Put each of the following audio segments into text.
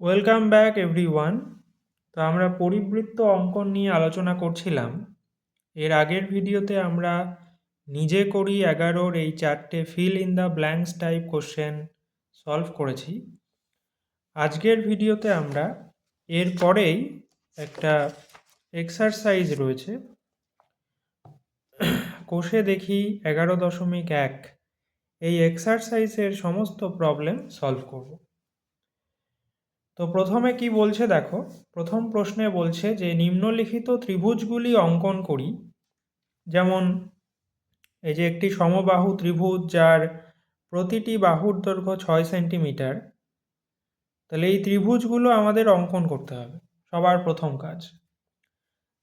Welcome back every one তো আমরা পরিবৃত্ত অঙ্কন নিয়ে আলোচনা করছিলাম। এর আগের ভিডিওতে আমরা নিজে করি এগারোর এই চারটে fill in the blanks type question solve করেছি। আজকের ভিডিওতে আমরা এর পরেই একটা এক্সারসাইজ রয়েছে। কোষে দেখি এগারো দশমিক এক। এই এক্সারসাইজের সমস্ত প্রবলেম সলভ করব। তো প্রথমে কি বলছে দেখো, প্রথম প্রশ্নে বলছে যে নিম্নলিখিত ত্রিভুজগুলি অঙ্কন করি। যেমন এই যে একটি সমবাহু ত্রিভুজ যার প্রতিটি বাহুর দৈর্ঘ্য ছয় সেন্টিমিটার, তাহলে এই ত্রিভুজগুলো আমাদের অঙ্কন করতে হবে, সবার প্রথম কাজ।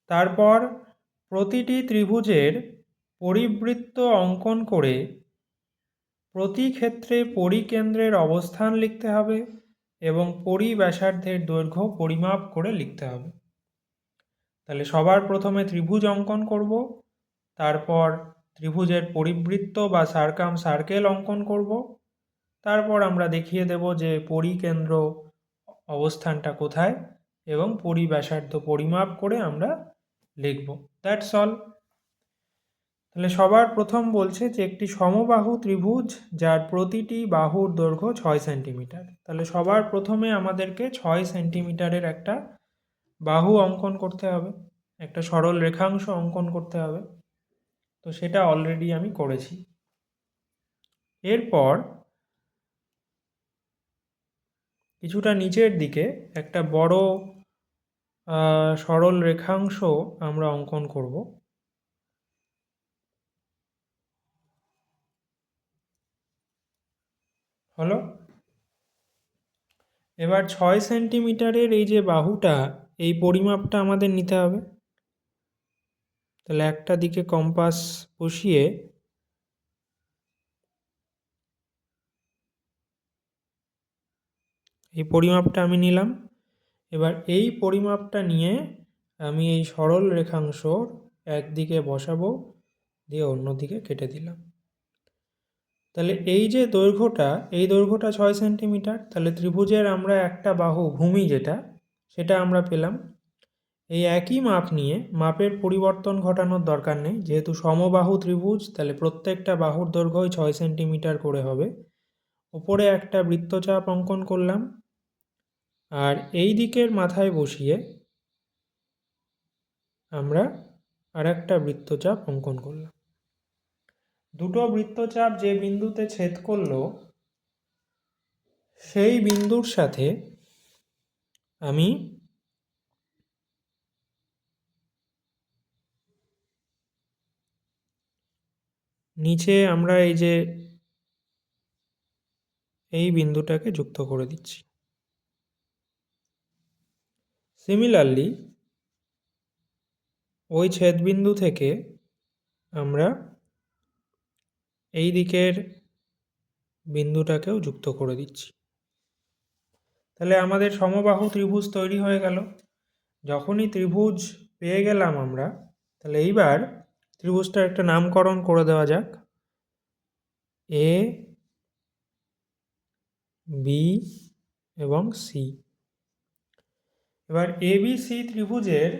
তারপর প্রতিটি ত্রিভুজের পরিবৃত্ত অঙ্কন করে প্রতি ক্ষেত্রে পরিকেন্দ্রের অবস্থান লিখতে হবে এবং পরিব্যাসার্ধের দৈর্ঘ্য পরিমাপ করে লিখতে হবে। তাহলে সবার প্রথমে ত্রিভুজ অঙ্কন করব, তারপর ত্রিভুজের পরিবৃত্ত বা সার্কাম সার্কেল অঙ্কন করব, তারপর আমরা দেখিয়ে দেব যে পরিকেন্দ্র অবস্থানটা কোথায় এবং পরিব্যাসার্ধ পরিমাপ করে আমরা লিখব। দ্যাটস অল তাহলে সবার প্রথম বলছে যে একটি সমবাহু ত্রিভুজ যার প্রতিটি বাহুর দৈর্ঘ্য ছয় সেন্টিমিটার। তাহলে সবার প্রথমে আমাদেরকে ছয় সেন্টিমিটারের একটা বাহু অঙ্কন করতে হবে, একটা সরল রেখাংশ অঙ্কন করতে হবে। তো সেটা অলরেডি আমি করেছি। এরপর কিছুটা নিচের দিকে একটা বড় সরল রেখাংশ আমরা অঙ্কন করব। হলো? এবার ছয় সেন্টিমিটারের এই যে বাহুটা, এই পরিমাপটা আমাদের নিতে হবে। তাহলে একটা দিকে কম্পাস বসিয়ে এই পরিমাপটা আমি নিলাম। এবার এই পরিমাপটা নিয়ে আমি এই সরল রেখাংশর একদিকে বসাবো, দিয়ে অন্যদিকে কেটে দিলাম। তাহলে এই যে দৈর্ঘ্যটা, এই দৈর্ঘ্যটা ছয় সেন্টিমিটার, তাহলে ত্রিভুজের আমরা একটা বাহু ভূমি যেটা, সেটা আমরা পেলাম। এই একই মাপ নিয়ে মাপের পরিবর্তন ঘটানোর দরকার নেই। যেহেতু সমবাহু ত্রিভুজ, তাহলে প্রত্যেকটা বাহুর দৈর্ঘ্যই ছয় সেন্টিমিটার করে হবে। ওপরে একটা বৃত্তচাপ অঙ্কন করলাম। আর এই দিকের মাথায় বসিয়ে আমরা আর একটা বৃত্তচাপ অঙ্কন করলাম। দুটো বৃত্তচাপ যে বিন্দুতে ছেদ করল, সেই বিন্দুর সাথে আমি নিচে আমরা এই যে এই বিন্দুটাকে যুক্ত করে দিচ্ছি। সিমিলারলি ওই ছেদবিন্দু থেকে আমরা এই দিকের বিন্দুটাকেও যুক্ত করে দিচ্ছি। তাহলে আমাদের সমবাহু ত্রিভুজ তৈরি হয়ে গেল। যখনই ত্রিভুজ পেয়ে গেলাম আমরা, তাহলে এইবার ত্রিভুজটার একটা নামকরণ করে দেওয়া যাক। এ বি এবং সি এবার এবিসি ত্রিভুজের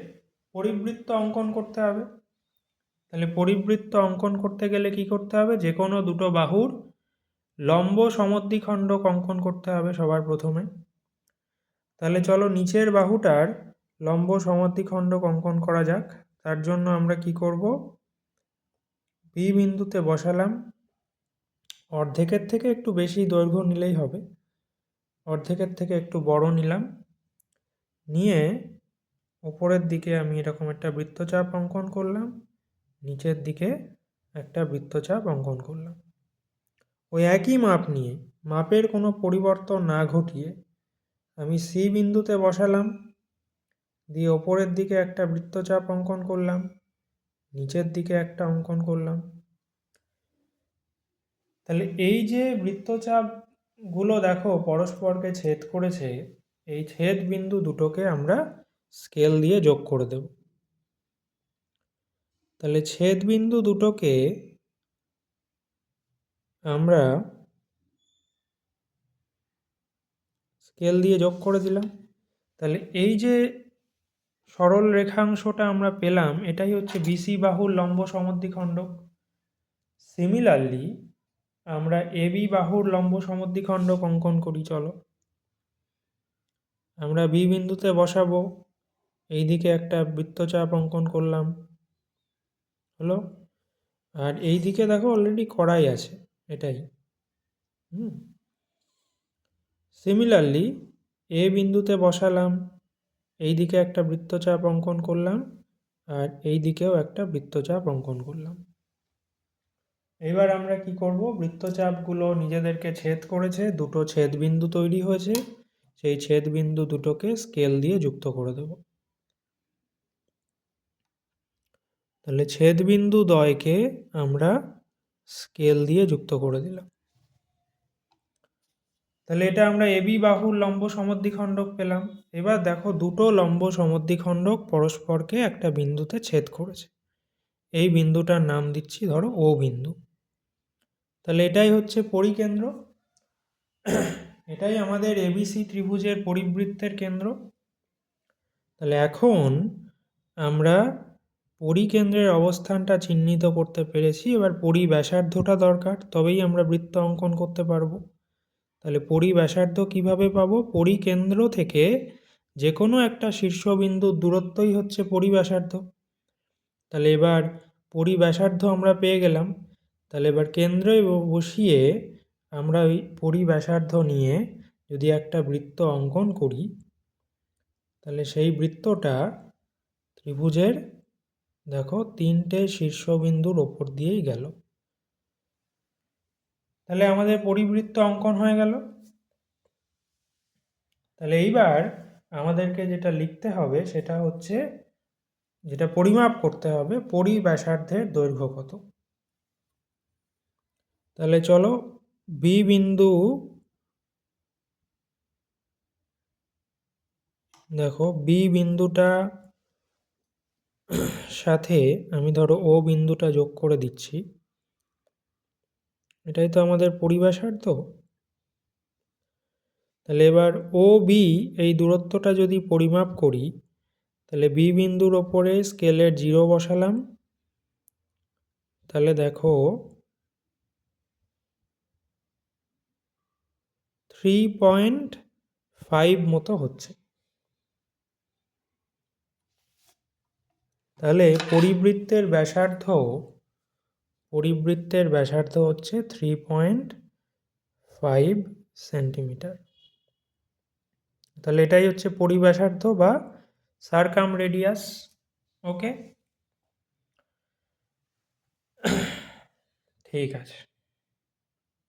পরিবৃত্ত অঙ্কন করতে হবে। তাহলে পরিবৃত্ত অঙ্কন করতে গেলে কি করতে হবে? যে কোনো দুটো বাহুর লম্ব সমদ্বিখণ্ডক অঙ্কন করতে হবে সবার প্রথমে। তাহলে চলো নিচের বাহুটার লম্ব সমদ্বিখণ্ডক অঙ্কন করা যাক। তার জন্য আমরা কি করব? বি বিন্দুতে বসালাম। অর্ধেকের থেকে একটু বেশি দৈর্ঘ্য নিলেই হবে। অর্ধেকের থেকে একটু বড় নিলাম। নিয়ে উপরের দিকে আমি এরকম একটা বৃত্তচাপ অঙ্কন করলাম। নিচের দিকে একটা বৃত্তচাপ অঙ্কন করলাম। ওই একই মাপ নিয়ে মাপের কোনো পরিবর্তন না ঘটিয়ে আমি সি বিন্দুতে বসালাম, দিয়ে ওপরের দিকে একটা বৃত্তচাপ অঙ্কন করলাম, নিচের দিকে একটা অঙ্কন করলাম। তাহলে এই যে বৃত্তচাপগুলো দেখো পরস্পরকে ছেদ করেছে, এই ছেদ বিন্দু দুটোকে আমরা স্কেল দিয়ে যোগ করে দেব। তাহলে ছেদ বিন্দু দুটোকে আমরা স্কেল দিয়ে যোগ করে দিলাম। তাহলে এই যে সরল রেখাংশটা আমরা পেলাম, এটাই হচ্ছে বিসি বাহুর লম্ব সমদ্বিখণ্ডক সিমিলারলি আমরা এবি বাহুর লম্ব সমদ্বিখণ্ডক অঙ্কন করি, চলো। আমরা বি বিন্দুতে বসাবো এই দিকে একটা বৃত্তচাপ অঙ্কন করলাম। হলো? আর এই দিকে দেখো অলরেডি করাই আছে, এটাই। হুম? সিমিলারলি এ বিন্দুতে বসালাম, এই দিকে একটা বৃত্তচাপ অঙ্কন করলাম, আর এই দিকেও একটা বৃত্তচাপ অঙ্কন করলাম। এবার আমরা কি করব? বৃত্তচাপগুলো নিজেদেরকে ছেদ করেছে, দুটো ছেদ বিন্দু তৈরি হয়েছে, সেই ছেদ বিন্দু দুটোকে স্কেল দিয়ে যুক্ত করে দেব। তাহলে ছেদ বিন্দু দ্বয়কে আমরা স্কেল দিয়ে যুক্ত করে দিলাম। তাহলে এটা আমরা এবি বাহুর লম্ব সমদ্বিখণ্ডক পেলাম। এবার দেখো দুটো লম্ব সমদ্বিখণ্ডক পরস্পরকে একটা বিন্দুতে ছেদ করেছে। এই বিন্দুটার নাম দিচ্ছি ধরো ও বিন্দু। তাহলে এটাই হচ্ছে পরিকেন্দ্র। এটাই আমাদের এবিসি ত্রিভুজের পরিবৃত্তের কেন্দ্র। তাহলে এখন আমরা পরিকেন্দ্রের অবস্থানটা চিহ্নিত করতে পেরেছি। এবার পরিব্যাসার্ধটা দরকার, তবেই আমরা বৃত্ত অঙ্কন করতে পারব। তাহলে পরিব্যাসার্ধ কীভাবে পাবো? পরিকেন্দ্র থেকে যে কোনো একটা শীর্ষবিন্দুর দূরত্বই হচ্ছে পরিব্যাসার্ধ। তাহলে এবার পরিব্যাসার্ধ আমরা পেয়ে গেলাম। তাহলে এবার কেন্দ্রে বসিয়ে আমরা ওই পরিব্যাসার্ধ নিয়ে যদি একটা বৃত্ত অঙ্কন করি, তাহলে সেই বৃত্তটা ত্রিভুজের দেখো তিনটে শীর্ষবিন্দুর ওপর দিয়েই গেল। তাহলে আমাদের পরিবৃত্ত অঙ্কন হয়ে গেল। তাহলে এইবার আমাদেরকে যেটা লিখতে হবে সেটা হচ্ছে, যেটা পরিমাপ করতে হবে, পরিব্যাসার্ধের দৈর্ঘ্য কত। তাহলে চলো বি বিন্দু, দেখো বি বিন্দুটা সাথে আমি ধরো ও বিন্দুটা যোগ করে দিচ্ছি। এটাই তো আমাদের পরিবেশার্ধ তাহলে এবার ও বি এই দূরত্বটা যদি পরিমাপ করি, তাহলে বি বিন্দুর ওপরে স্কেলের জিরো বসালাম। তাহলে দেখো থ্রি পয়েন্ট ফাইভ মতো হচ্ছে। তাহলে পরিবৃত্তের ব্যাসার্ধ পরিবৃত্তের ব্যাসার্ধ হচ্ছে থ্রি পয়েন্ট ফাইভ সেন্টিমিটার তাহলে এটাই হচ্ছে পরিব্যাসার্ধ বা সারকাম রেডিয়াস ওকে ঠিক আছে।